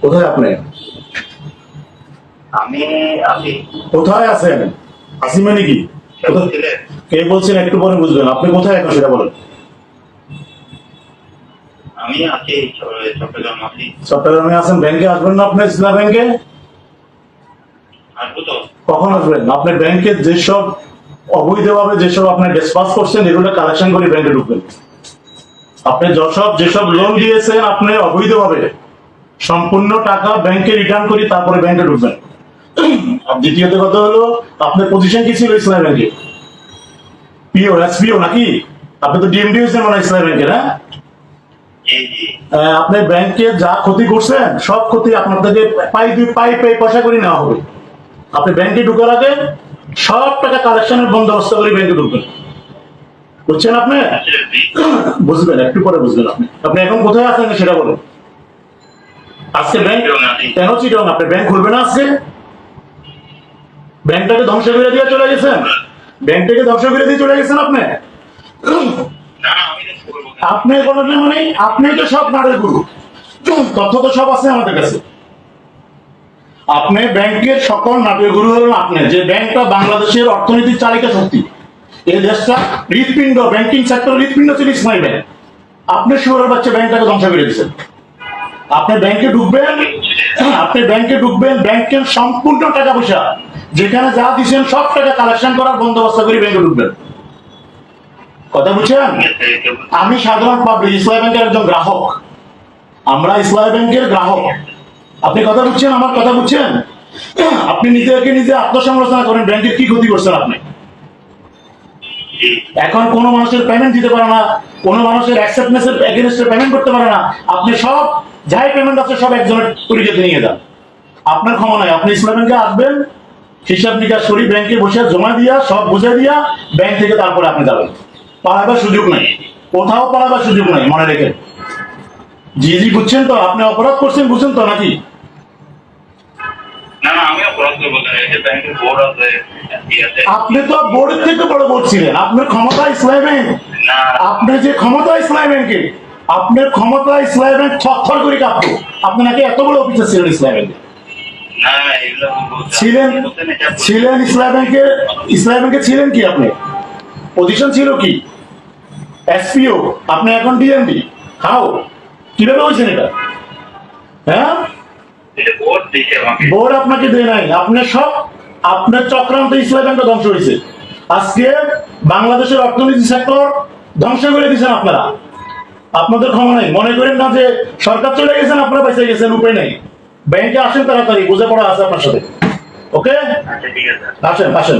কোথায় আপনি? আমি আছি। কোথায় আছেন? আসি মানে কি? কে বলছেন একটু পরে বুঝবেন। আপনি কোথায় এখন সেটা বলেন। আমি আছি চট্টগ্রাম আছি। চট্টগ্রামে আছেন। ব্যাংকে আসবেন না আপনি ইসলাম ব্যাংকে? কখন আসবেন? আপনি ব্যাংকে যেসব অবৈধভাবে যেসব আপনি ডিসপাস করছেন এগুলো কালেকশন করে ব্যাংকে ঢুকবেন। আপনি যসব যেসব লোন দিয়েছেন আপনি অবৈধভাবে সম্পূর্ণ টাকা ব্যাংকে রিটার্ন করি তারপরে ব্যাংকে ঢুকবেন। আর দ্বিতীয়ত কথা হলো আপনার পজিশন কি ছিল ইসলাম ব্যাংকে? পিও এসপিও নাকি? আপনি তো ডিএমডি হয়েছেন মনে ইসলাম ব্যাংকের হ্যাঁ? আপনি ব্যাংকে যা ক্ষতি করছেন সব ক্ষতি আপনার থেকে পাই দুই পাই পাই পয়সা করে নেওয়া হবে। আপনি ব্যাংকে ঢুকার আগে সব টাকা কালেকশনের বন্দোবস্ত করে ব্যাংকে ঢুকবেন। বুঝছেন আপনি? বুঝবেন একটু পরে বুঝবেন আপনি। আপনি এখন কোথায় আছেন সেটা বলুন। আজকে ব্যাংক। কেন চিটং আপনি ব্যাংক খুলবে না আজকে? ব্যাংকটাকে ধ্বংস করে দিয়ে চলে গেছেন? ব্যাংকটাকে ধ্বংস করে দিয়ে চলে গেছেন আপনি। আপনি কোনো মানে আপনি তো সব নাড়ের গুরু। তথ্য তো সব আছে আমাদের কাছে। আপনি ব্যাংকের সকল নাটের গুরু হলেন আপনি যে ব্যাংকটা বাংলাদেশের অর্থনীতির চালিকা শক্তি। এই দেশটা হৃৎপিণ্ড ব্যাংকিং সেক্টর হৃৎপিণ্ড ছিল ইসমাইল ব্যাংক আপনি শুয়ারের বাচ্চা ব্যাংকটাকে ধ্বংস করে দিয়েছেন। আপনি ব্যাংকে ঢুকবেন আপনি ব্যাংকে ঢুকবেন ব্যাংকের সম্পূর্ণ টাকা পয়সা, যেখানে যা দিচ্ছেন সব টাকা কালেকশন করার বন্দোবস্ত করে ব্যাংকে ঢুকবেন। কথা বুঝছেন? আমি সাধারণ পাবলিক ইসলাম ব্যাংকের একজন গ্রাহক। আমরা ইসলাম ব্যাংকের গ্রাহক। আপনি কথা বুঝছেন? আমার কথা বুঝছেন? আপনি নিজেকে নিজে আত্মসমালোচনা করেন ব্যাংকের কি ক্ষতি করছেন আপনি? এখন কোনো মানুষের পেমেন্ট দিতে পারে না, কোনো মানুষের অ্যাকসেপ্টনেসের এগেনস্টে পেমেন্ট করতে পারে না। আপনি সব যাই পেমেন্ট আছে সব একজনের পরিচয়তে নিয়ে যান। আপনার ক্ষমা নাই আপনি ইসলাম ব্যাংকে আসবেন হিসাব নিকাশ করি ব্যাংকে বসে জমা দিয়া সব বুঝে দিয়া ব্যাংক থেকে তারপরে আপনি যাবেন। পালাবার সুযোগ নাই। কোথাও পালাবার সুযোগ নাই মনে রেখে জি জি বুঝছেন তো? আপনি অপরাধ করছেন বুঝছেন তো নাকি? আপনি তো বোর্ডের থেকে বড় বোর্ড ছিলেন আপনার ক্ষমতা ইসলাম ব্যাংক। আপনি যে ক্ষমতা ইসলাম ব্যাংকে আপনার ক্ষমতা ইসলাম ব্যাংক থরথর করে কাঁপতো আপনি নাকি এত বড় অফিসার ছিলেন ইসলাম ব্যাংকে না না এগুলো বলব না। ছিলেন ছিলেন ইসলাম ব্যাংকে ইসলাম ব্যাংকে ছিলেন কি আপনি? পজিশন ছিল কি? এসপিও আপনি এখন ডিএমডি হাও কীভাবে হয়েছেন এটা? হ্যাঁ? এটা বোর্ড দিছে আমাকে বোর্ড আপনাকে দেয় নাই। আপনার সব আপনার চক্রান্ত ইসলাম ব্যাংকটা ধ্বংস হয়েছে। আজকে বাংলাদেশের অর্থনীতি সেক্টর ধ্বংস করে দিয়েছেন আপনারা। আপনাদের ক্ষমা নাই। মনে করেন না যে সরকার চলে গেছেন আপনারা বেঁচে গেছেন উপায় নাই। ব্যাংকে আসেন তাড়াতাড়ি বুঝে পড়া আছে আপনার সাথে। ওকে? আচ্ছা, আসেন আসেন।